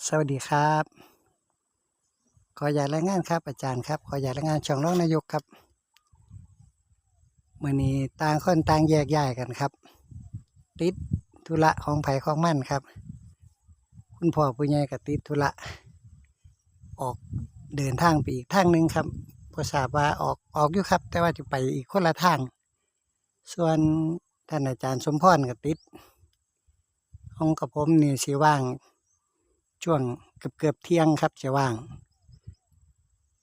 สวัสดีครับ ขออยากรายงานครับ อาจารย์ครับ ขออยากรายงานช่องรองนายกครับมื่อนี้ต่างคนต่างแยกย้ายกันครับ ติดธุระของไผ่ของมั่นครับ คุณพ่อผู้ใหญ่ก็ติดธุระออกเดินทางไปอีกทางหนึ่งครับพอทราบว่าออกออกอยู่ครับ แต่ว่าจะไปอีกคนละทาง ส่วนท่านอาจารย์สมพรก็ติดห้องกับผมนี่สิว่าง ช่วงเกือบเกือบเที่ยงครับจะว่าง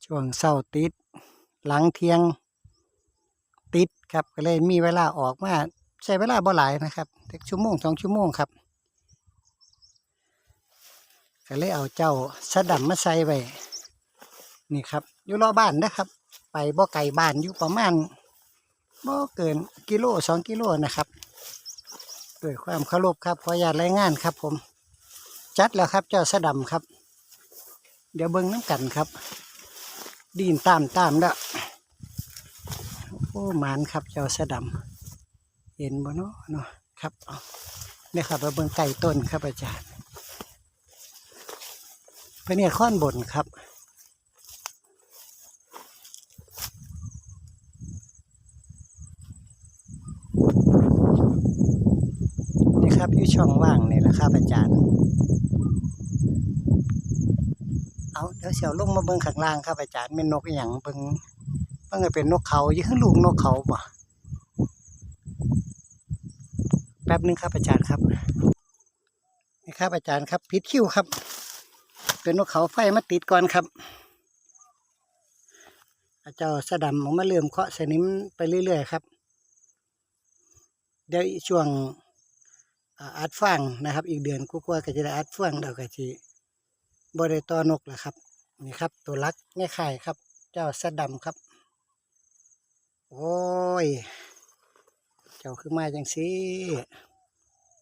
ช่วงเศร้าติด หลังเที่ยงติดครับก็เลยมีเวลาออกมาใช้เวลาบ่หลายนะครับสักชั่วโมงสองชั่วโมงครับก็เลยเอาเจ้าสะดำมาใส่ไว้นี่ครับอยู่รอบบ้านนะครับ ไปบ่ไกลบ้านอยู่ประมาณบ่เกินกิโลสองกิโลนะครับด้วยความเคารพครับขออนุญาตรายงานครับผม จัดแล้วครับ เจ้าสะดำครับ เดี๋ยวเบิ้งน้ำกันครับ ดีนตามตามแล้วโอ้หมานครับเจ้าสะดำเห็นบ่เนาะเนาะครับเนี่ยครับมาเบิ้งไก่ต้นครับอาจารย์พระเนี่ยข้อนบนครับนี่ครับอยู่ช่องว่างนี่แหละครับอาจารย์ เอาเดี๋ยวเสี่ยวลงมาเบิ่งข้างล่างครับอาจารย์เป็นนกอย่างเบิ่งเบิ่งเป็นนกเขายี่ขึ้นลูกนกเขาบ่แป๊บหนึงครับอาจารย์ครับนี่ครับอาจารย์ครับพิดคิ้วครับ เป็นนกเขาไฟมาติดก่อนครับอาเจ้าสะดำออกมาเริ่มเคาะสนิมไปเรื่อยๆครับเดี๋ยวช่วงอัดฟางนะครับ อีกเดือนกว่าก็จะได้อัดฟางแล้วก็สิ บริตอนกแหละครับ นี่ครับ ตัวลักแม่ไข่ครับ เจ้าสะดำครับ โอ้ย เจ้าคือมาจังสิ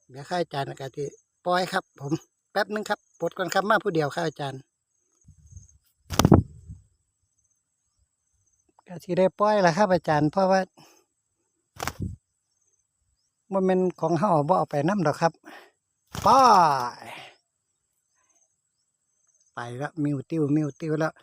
เดี๋ยวข้าอาจารย์กะทิปล่อยครับ ผมแป๊บนึงครับปลดก่อนครับมาผู้เดียวข้าอาจารย์กะทิได้ปล่อยแล้วครับอาจารย์ เพราะว่ามันเป็นของเฮาบ่เอาไปน้ำดอกครับป้าย ไปแล้วมิวติ้วมิวติ้วแล้ว